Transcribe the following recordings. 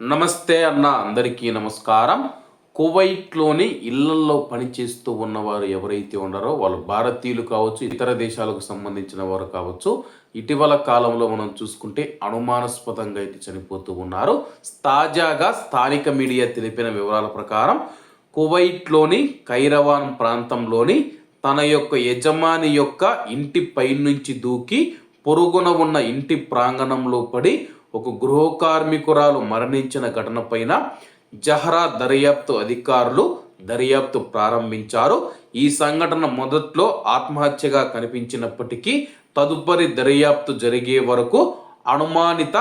నమస్తే అన్న అందరికీ నమస్కారం. కువైట్లోని ఇళ్ళల్లో పనిచేస్తూ ఉన్నవారు ఎవరైతే ఉన్నారో వాళ్ళు భారతీయులు కావచ్చు ఇతర దేశాలకు సంబంధించిన వారు కావచ్చు ఇటీవల కాలంలో మనం చూసుకుంటే అనుమానాస్పదంగా అయితే చనిపోతూ ఉన్నారు. తాజాగా స్థానిక మీడియా తెలిపిన వివరాల ప్రకారం కువైట్లోని కైరవాన్ ప్రాంతంలోని తన యొక్క యజమాని యొక్క ఇంటి పైనుంచి దూకి పొరుగున ఉన్న ఇంటి ప్రాంగణంలో పడి ఒక గృహ కార్మికురాలు మరణించిన ఘటనపైన జహరా దర్యాప్తు అధికారులు దర్యాప్తు ప్రారంభించారు. ఈ సంఘటన మొదట్లో ఆత్మహత్యగా కనిపించినప్పటికీ తదుపరి దర్యాప్తు జరిగే వరకు అనుమానిత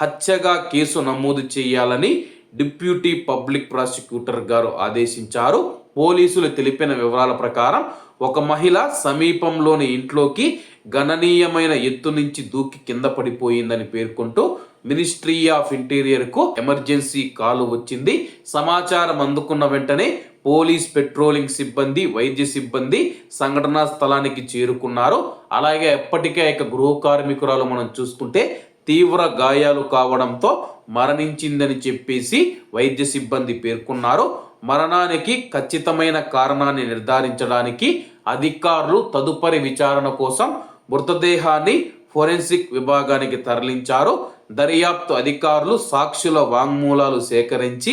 హత్యగా కేసు నమోదు చేయాలని డిప్యూటీ పబ్లిక్ ప్రాసిక్యూటర్ గారు ఆదేశించారు. పోలీసులు తెలిపిన వివరాల ప్రకారం ఒక మహిళ సమీపంలోని ఇంట్లోకి గణనీయమైన ఎత్తు నుంచి దూకి కింద పడిపోయిందని పేర్కొంటూ మినిస్ట్రీ ఆఫ్ ఇంటీరియర్కు ఎమర్జెన్సీ కాలు వచ్చింది. సమాచారం అందుకున్న వెంటనే పోలీస్ పెట్రోలింగ్ సిబ్బంది వైద్య సిబ్బంది సంఘటనా స్థలానికి చేరుకున్నారు. అలాగే ఎప్పటికే ఇక గృహ కార్మికురాలు మనం చూసుకుంటే తీవ్ర గాయాలు కావడంతో మరణించిందని చెప్పేసి వైద్య సిబ్బంది పేర్కొన్నారు. మరణానికి ఖచ్చితమైన కారణాన్ని నిర్ధారించడానికి అధికారులు తదుపరి విచారణ కోసం మృతదేహాన్ని ఫోరెన్సిక్ విభాగానికి తరలించారు. దర్యాప్తు అధికారులు సాక్షుల వాంగ్మూలాలు సేకరించి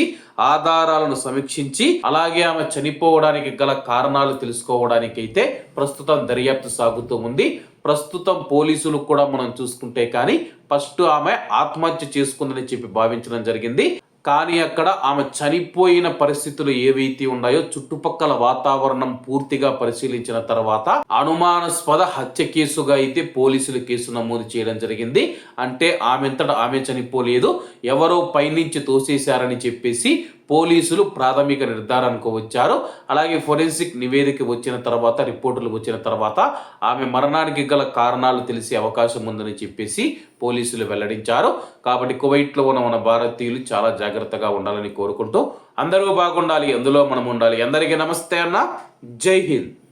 ఆధారాలను సమీక్షించి అలాగే ఆమె చనిపోవడానికి గల కారణాలు తెలుసుకోవడానికి అయితే ప్రస్తుతం దర్యాప్తు సాగుతూ ఉంది. ప్రస్తుతం పోలీసులు కూడా మనం చూసుకుంటే కానీ ఫస్ట్ ఆమె ఆత్మహత్య చేసుకుందని చెప్పి భావించడం జరిగింది. కానీ అక్కడ ఆమె చనిపోయిన పరిస్థితులు ఏవైతే ఉన్నాయో చుట్టుపక్కల వాతావరణం పూర్తిగా పరిశీలించిన తర్వాత అనుమానాస్పద హత్య కేసుగా అయితే పోలీసులు కేసు నమోదు చేయడం జరిగింది. అంటే ఆమెంతట ఆమె చనిపోలేదు. ఎవరో పైనుంచి తోసేశారని చెప్పేసి పోలీసులు ప్రాథమిక నిర్ధారణకు వచ్చారు. అలాగే ఫోరెన్సిక్ నివేదిక వచ్చిన తర్వాత రిపోర్టులు వచ్చిన తర్వాత ఆమె మరణానికి గల కారణాలు తెలిసే అవకాశం ఉందని చెప్పేసి పోలీసులు వెల్లడించారు. కాబట్టి కువైట్లో ఉన్న మన భారతీయులు చాలా జాగ్రత్తగా ఉండాలని కోరుకుంటూ అందరూ బాగుండాలి అందులో మనం ఉండాలి. అందరికీ నమస్తే అన్న. జై హింద్.